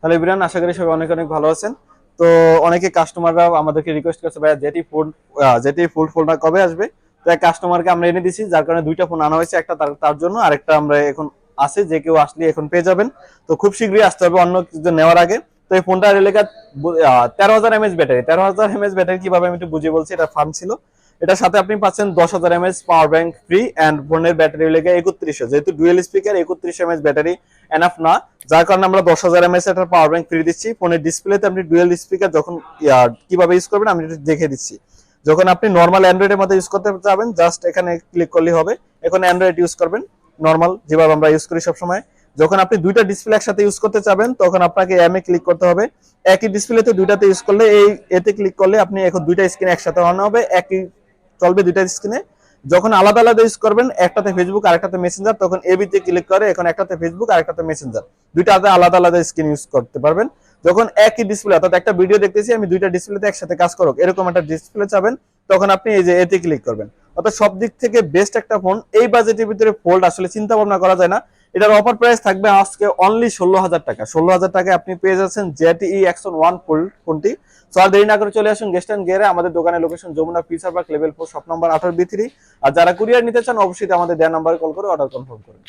তাহলে ইব্রান আশা করি সবাই অনেক অনেক ভালো আছেন। তো অনেকে কাস্টমাররা আমাদেরকে রিকোয়েস্ট করছে, ভাইয়া যেটি ফোন যেটি ফুল ফোনটা কবে আসবে? তো এক কাস্টমারকে আমরা এনে দিছি, যার কারণে দুইটা ফোন আনা হয়েছে, একটা তার জন্য, আরেকটা আমরা এখন আছে, যে কেউ আসলে এখন পেয়ে যাবেন। তো খুব শীঘ্রই আসতে হবে অন্য কিছু নেওয়ার আগে। তো এই ফোনটার এলাকা তেরো হাজার এমএচ ব্যাটারি তেরো হাজার এমএচ ব্যাটারি কীভাবে আমি একটু বুঝিয়ে বলছি, এটা ফার্ম ছিল। এটার সাথে আপনি পাচ্ছেন দশ হাজার mAh power bank free and ফোনের ব্যাটারি লেগে একত্রিশশো। যেহেতু ডুয়েল স্পিকার একত্রিশ এমএচ ব্যাটারি এনাফ না। যার কারণে আমরা দশ হাজার এমএচ এটার পাওয়ার ব্যাংক ফ্রি দিচ্ছি। ফোনের ডিসপ্লেতে আপনি ডুয়েল স্পিকার যখন কীভাবে ইউজ করবেন আমি একটু দেখে দিচ্ছি। যখন আপনি নর্মাল অ্যান্ড্রয়েডের মধ্যে ইউজ করতে যাবেন জাস্ট এখানে ক্লিক করলেই হবে। এখন অ্যান্ড্রয়েড ইউজ করবেন নর্মাল যেভাবে আমরা ইউজ করি সবসময়। যখন আপনি দুইটা ডিসপ্লে একসাথে ইউজ করতে চাবেন তখন আপনাকে এম এ ক্লিক করতে হবে। একই ডিসপ্লেতে দুইটাতে ইউজ করলে এই, এতে ক্লিক করলে আপনি এখন দুইটা স্ক্রিন একসাথে অন হবে, একই চলবে দুইটা স্ক্রিনে যখন আলাদা আলাদা ইউজ করবেন, একটাতে ফেসবুক আরেকটাতে মেসেঞ্জার তখন এবিতে ক্লিক করে এখন একটাতে ফেসবুক আরেকটাতে মেসেঞ্জার দুইটাতে আলাদা আলাদা স্ক্রিন ইউজ করতে পারবেন। যখন একই ডিসপ্লে অর্থাৎ একটা ভিডিও দেখতেছি, আমি দুইটা ডিসপ্লেতে একসাথে কাজ করুক, এরকম একটা ডিসপ্লে চাবেন, তখন আপনি এই যে এতে ক্লিক করবেন। অর্থাৎ সব দিক থেকে বেস্ট একটা ফোন এই বাজেটের ভিতরে ফোল্ড আসলে চিন্তা ভাবনা করা যায় না। এটার অফার প্রাইস থাকবে আজকে অনলি ষোলো হাজার টাকা। ষোলো হাজার টাকায় আপনি পেয়ে যাচ্ছেন জেটি একশন ওয়ান ফোল্ড ফোনটি সো আর দেরি না করে চলে আসুন গেস্ট অ্যান্ড গেয়ারে আমাদের দোকানের location Jamuna future park level four shop number আঠারো বি থ্রি আর যারা কুরিয়ার নিতে চান, অবশ্যই আমাদের দেয়া নাম্বারে কল করে অর্ডার কনফার্ম করুন